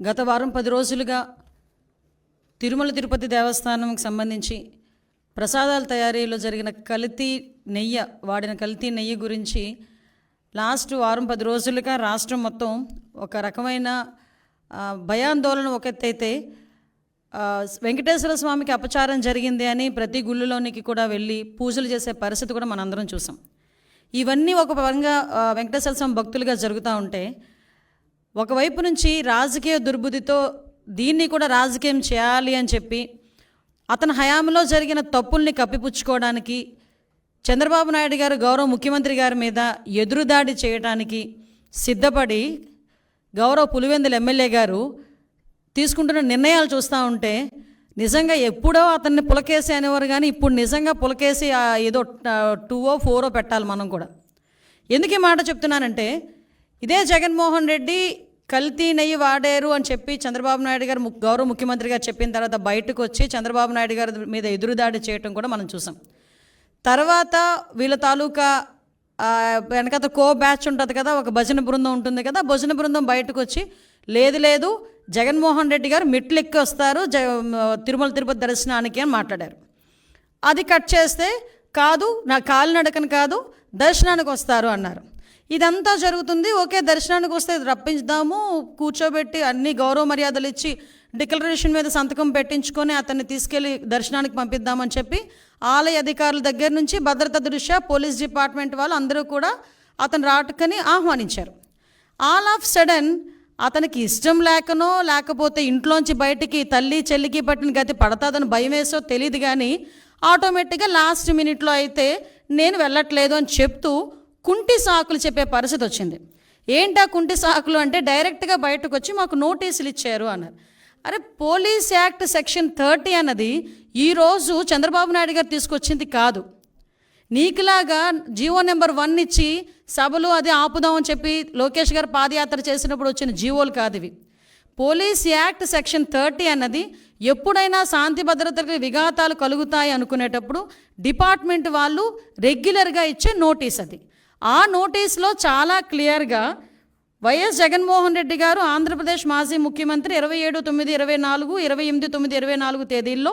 గత వారం పది రోజులుగా తిరుమల తిరుపతి దేవస్థానంకి సంబంధించి ప్రసాదాల తయారీలో జరిగిన కల్తీ నెయ్యి వాడిన కల్తీ నెయ్యి గురించి లాస్ట్ వారం పది రోజులుగా రాష్ట్రం మొత్తం ఒక రకమైన భయాందోళన ఒక ఎత్తైతే వెంకటేశ్వర స్వామికి అపచారం జరిగింది అని ప్రతి గుళ్ళలోనికి కూడా వెళ్ళి పూజలు చేసే పరిస్థితి కూడా మనందరం చూసాం. ఇవన్నీ ఒక పరంగా వెంకటేశ్వర స్వామి భక్తులుగా జరుగుతూ ఉంటే ఒకవైపు నుంచి రాజకీయ దుర్బుద్ధితో దీన్ని కూడా రాజకీయం చేయాలి అని చెప్పి అతని హయాంలో జరిగిన తప్పుల్ని కప్పిపుచ్చుకోవడానికి చంద్రబాబు నాయుడు గారు గౌరవ ముఖ్యమంత్రి గారి మీద ఎదురుదాడి చేయడానికి సిద్ధపడి గౌరవ పులివెందుల ఎమ్మెల్యే గారు తీసుకుంటున్న నిర్ణయాలు చూస్తూ ఉంటే నిజంగా ఎప్పుడో అతన్ని పులకేసి అనేవారు కానీ ఇప్పుడు నిజంగా పులకేసి ఏదో టూవో ఫోరో పెట్టాలి మనం కూడా. ఎందుకు ఈ మాట చెప్తున్నానంటే ఇదే జగన్మోహన్ రెడ్డి కల్తీ నెయ్యి వాడారు అని చెప్పి చంద్రబాబు నాయుడు గారు గౌరవ ముఖ్యమంత్రి గారు చెప్పిన తర్వాత బయటకు వచ్చి చంద్రబాబు నాయుడు గారి మీద ఎదురుదాడి చేయటం కూడా మనం చూసాం. తర్వాత వీళ్ళ తాలూకా వెనకత కో బ్యాచ్ ఉంటుంది కదా ఒక భజన బృందం ఉంటుంది కదా భజన బృందం బయటకు వచ్చి లేదు లేదు జగన్మోహన్ రెడ్డి గారు మెట్లు ఎక్కి వస్తారు జ తిరుమల తిరుపతి దర్శనానికి అని మాట్లాడారు. అది కట్ చేస్తే కాదు నా కాలినడకని కాదు దర్శనానికి వస్తారు అన్నారు. ఇదంతా జరుగుతుంది. ఓకే దర్శనానికి వస్తే రప్పించుదాము. కూర్చోబెట్టి అన్ని గౌరవ మర్యాదలు ఇచ్చి డిక్లరేషన్ మీద సంతకం పెట్టించుకొని అతన్ని తీసుకెళ్ళి దర్శనానికి పంపిద్దామని చెప్పి ఆలయ అధికారుల దగ్గర నుంచి భద్రత దృష్ట్యా పోలీస్ డిపార్ట్మెంట్ వాళ్ళు అందరూ కూడా అతను రాటుకని ఆహ్వానించారు. ఆల్ ఆఫ్ సడన్ అతనికి ఇష్టం లేకనో లేకపోతే ఇంట్లోంచి బయటికి తల్లి చెల్లికి పట్టిన గతి పడతాదని భయం వేసో తెలియదు కానీ ఆటోమేటిక్గా లాస్ట్ మినిట్లో అయితే నేను వెళ్ళట్లేదు అని చెప్తూ కుంటి సాకులు చెప్పే పరిస్థితి వచ్చింది. ఏంటా కుంటి సాకులు అంటే డైరెక్ట్గా బయటకు వచ్చి మాకు నోటీసులు ఇచ్చారు అన్నారు. అరే పోలీస్ యాక్ట్ సెక్షన్ థర్టీ అన్నది ఈరోజు చంద్రబాబు నాయుడు గారు తీసుకొచ్చింది కాదు. నీకులాగా జీవో నెంబర్ వన్ ఇచ్చి సభలు అది ఆపుదామని చెప్పి లోకేష్ గారు పాదయాత్ర చేసినప్పుడు వచ్చిన జీవోలు కాదు ఇవి. పోలీస్ యాక్ట్ సెక్షన్ థర్టీ అన్నది ఎప్పుడైనా శాంతి భద్రతలకు విఘాతాలు కలుగుతాయి అనుకునేటప్పుడు డిపార్ట్మెంట్ వాళ్ళు రెగ్యులర్గా ఇచ్చే నోటీస్ అది. ఆ నోటీస్లో చాలా క్లియర్గా వైఎస్ జగన్మోహన్ రెడ్డి గారు ఆంధ్రప్రదేశ్ మాజీ ముఖ్యమంత్రి ఇరవై ఏడు తొమ్మిది ఇరవై నాలుగు ఇరవై ఎనిమిది తొమ్మిది ఇరవై నాలుగు తేదీల్లో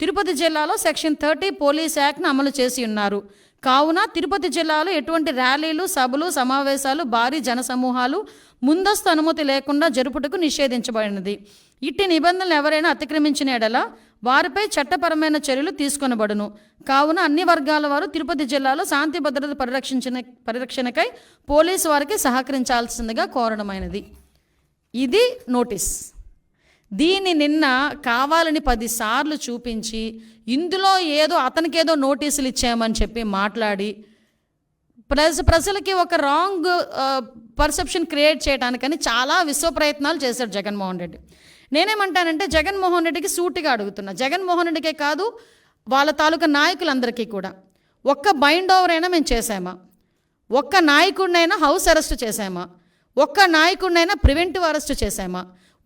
తిరుపతి జిల్లాలో సెక్షన్ థర్టీ పోలీస్ యాక్ట్ను అమలు చేసి ఉన్నారు. కావున తిరుపతి జిల్లాలో ఎటువంటి ర్యాలీలు సభలు సమావేశాలు భారీ జనసమూహాలు ముందస్తు అనుమతి లేకుండా జరుపుటకు నిషేధించబడినది. ఇట్టి నిబంధనలు ఎవరైనా అతిక్రమించిన ఎడల వారిపై చట్టపరమైన చర్యలు తీసుకొనబడును. కావున అన్ని వర్గాల వారు తిరుపతి జిల్లాలో శాంతి భద్రత పరిరక్షించిన పరిరక్షణకై పోలీసు వారికి సహకరించాల్సిందిగా కోరడమైనది. ఇది నోటీస్. దీన్ని నిన్న కావాలని పదిసార్లు చూపించి ఇందులో ఏదో అతనికేదో నోటీసులు ఇచ్చామని చెప్పి మాట్లాడి ప్రజ ప్రజలకి ఒక రాంగ్ పర్సెప్షన్ క్రియేట్ చేయడానికని చాలా విశ్వ ప్రయత్నాలు చేశాడు జగన్మోహన్ రెడ్డి. నేనేమంటానంటే జగన్మోహన్ రెడ్డికి సూటిగా అడుగుతున్నా. జగన్మోహన్ రెడ్డికే కాదు వాళ్ళ తాలూకా నాయకులందరికీ కూడా. ఒక్క బైండ్ ఓవర్ అయినా మేము చేసామా ఒక్క నాయకుడినైనా హౌస్ అరెస్ట్ చేసామా ఒక్క నాయకుడినైనా ప్రివెంటివ్ అరెస్ట్ చేసామా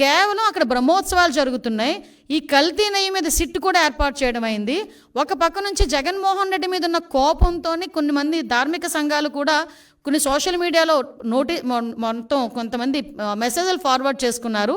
కేవలం అక్కడ బ్రహ్మోత్సవాలు జరుగుతున్నాయి. ఈ కల్తీ నెయ్యి మీద సిట్ కూడా ఏర్పాటు చేయడం అయింది. ఒక పక్క నుంచి జగన్మోహన్ రెడ్డి మీద ఉన్న కోపంతో కొన్ని మంది ధార్మిక సంఘాలు కూడా కొన్ని సోషల్ మీడియాలో నోటి మొత్తం కొంతమంది మెసేజ్లు ఫార్వర్డ్ చేసుకున్నారు.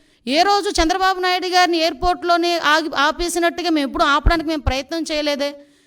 ఏ రోజు చంద్రబాబు నాయుడు గారిని ఎయిర్పోర్ట్లోనే ఆగి ఆపేసినట్టుగా మేము ఎప్పుడు ఆపడానికి మేము ప్రయత్నం చేయలేదే.